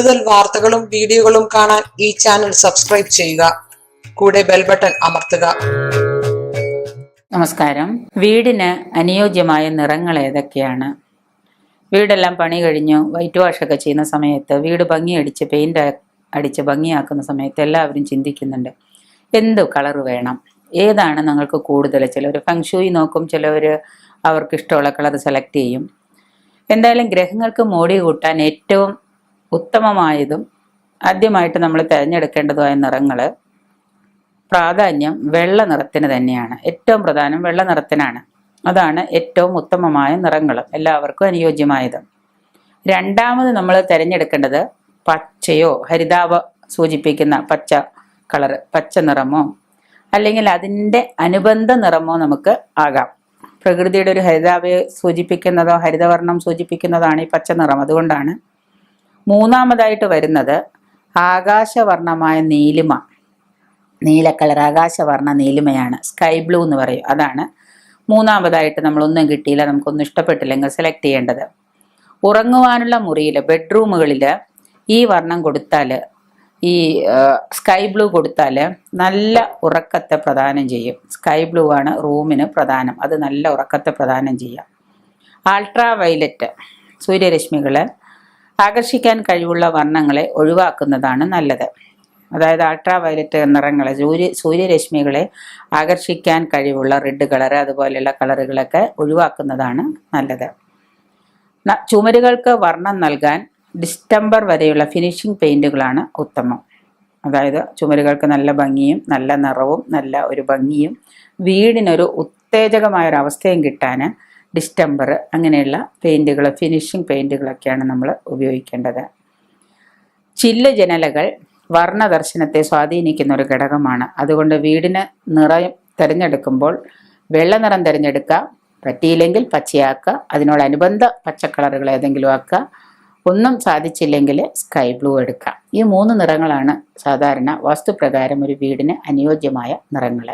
കൂടുതൽ വാർത്തകളും വീഡിയോകളും കാണാൻ ഈ ചാനൽ സബ്സ്ക്രൈബ് ചെയ്യുക. കൂടെ ബെൽ ബട്ടൺ അമർത്തുക. നമസ്കാരം. വീടിന് അനുയോജ്യമായ നിറങ്ങൾ ഏതൊക്കെയാണ്? വീടെല്ലാം പണി കഴിഞ്ഞു വൈറ്റ് വാഷൊക്കെ ചെയ്യുന്ന സമയത്ത് വീട് ഭംഗിയടിച്ച് പെയിന്റ് അടിച്ച് ഭംഗിയാക്കുന്ന സമയത്ത് എല്ലാവരും ചിന്തിക്കുന്നുണ്ട് എന്ത് കളർ വേണം? ഏതാണ് നിങ്ങൾക്ക് കൂടുതൽ? ചിലർ ഫങ്ഷൂയി നോക്കും ചിലവർ അവർക്ക് ഇഷ്ടമുള്ള കളർ സെലക്ട് ചെയ്യും. എന്തായാലും ഗ്രഹങ്ങൾക്ക് മോടി കൂട്ടാൻ ഏറ്റവും ഉത്തമമായതും ആദ്യമായിട്ട് നമ്മൾ തിരഞ്ഞെടുക്കേണ്ടതുമായ നിറങ്ങൾ പ്രാധാന്യം വെള്ള നിറത്തിന് തന്നെയാണ്. ഏറ്റവും പ്രധാനം വെള്ള നിറത്തിനാണ്. അതാണ് ഏറ്റവും ഉത്തമമായ നിറങ്ങൾ എല്ലാവർക്കും അനുയോജ്യമായത്. രണ്ടാമത് നമ്മൾ തിരഞ്ഞെടുക്കേണ്ടത് പച്ചയോ ഹരിതാപ സൂചിപ്പിക്കുന്ന പച്ച കളർ പച്ച നിറമോ അല്ലെങ്കിൽ അതിന്റെ അനുബന്ധ നിറമോ നമുക്ക് ആകാം. പ്രകൃതിയുടെ ഒരു ഹരിതാപയെ സൂചിപ്പിക്കുന്നതോ ഹരിതവർണം സൂചിപ്പിക്കുന്നതാണ് ഈ പച്ച നിറം. അതുകൊണ്ടാണ് മൂന്നാമതായിട്ട് വരുന്നത് ആകാശവർണമായ നീലിമ. നീല കളർ ആകാശവർണ നീലിമയാണ്. സ്കൈ ബ്ലൂ എന്ന് പറയും. അതാണ് മൂന്നാമതായിട്ട് നമ്മളൊന്നും കിട്ടിയില്ല നമുക്കൊന്നും ഇഷ്ടപ്പെട്ടില്ലെങ്കിൽ സെലക്ട് ചെയ്യേണ്ടത്. ഉറങ്ങുവാനുള്ള മുറിയിൽ ബെഡ്റൂമുകളിൽ ഈ വർണം കൊടുത്താൽ ഈ സ്കൈ ബ്ലൂ കൊടുത്താൽ നല്ല ഉറക്കത്തെ പ്രദാനം ചെയ്യും. സ്കൈ ബ്ലൂ ആണ് റൂമിന് പ്രധാനം അത് നല്ല ഉറക്കത്തെ പ്രദാനം ചെയ്യാം. അൾട്രാ വയലറ്റ് സൂര്യരശ്മികൾ ആകർഷിക്കാൻ കഴിവുള്ള വർണങ്ങളെ ഒഴിവാക്കുന്നതാണ് നല്ലത്. അതായത് അൾട്രാ വയലറ്റ് നിറങ്ങളെ സൂര്യ സൂര്യരശ്മികളെ ആകർഷിക്കാൻ കഴിവുള്ള റെഡ് കളർ അതുപോലെയുള്ള കളറുകളൊക്കെ ഒഴിവാക്കുന്നതാണ് നല്ലത്. ചുമരുകൾക്ക് വർണം നൽകാൻ ഡിസ്റ്റംബർ വരെയുള്ള ഫിനിഷിംഗ് പെയിന്റുകളാണ് ഉത്തമം. അതായത് ചുമരുകൾക്ക് നല്ല ഭംഗിയും നല്ല നിറവും നല്ല ഒരു ഭംഗിയും വീടിനൊരു ഉത്തേജകമായ ഒരു കിട്ടാൻ ഡിസ്റ്റംബർ അങ്ങനെയുള്ള പെയിന്റുകൾ ഫിനിഷിംഗ് പെയിന്റുകളൊക്കെയാണ് നമ്മൾ ഉപയോഗിക്കേണ്ടത്. ചില്ല ജനലകൾ വർണദർശനത്തെ സ്വാധീനിക്കുന്ന ഒരു ഘടകമാണ്. അതുകൊണ്ട് വീടിന് നിറം തിരഞ്ഞെടുക്കുമ്പോൾ വെള്ള നിറം തിരഞ്ഞെടുക്കുക പറ്റിയില്ലെങ്കിൽ പച്ചയാക്കുക അതിനോടനുബന്ധ പച്ചക്കളറുകൾ ഏതെങ്കിലും ആക്കുക ഒന്നും സാധിച്ചില്ലെങ്കിൽ സ്കൈ ബ്ലൂ എടുക്കുക. ഈ മൂന്ന് നിറങ്ങളാണ് സാധാരണ വാസ്തുപ്രകാരം ഒരു വീടിന് അനുയോജ്യമായ നിറങ്ങൾ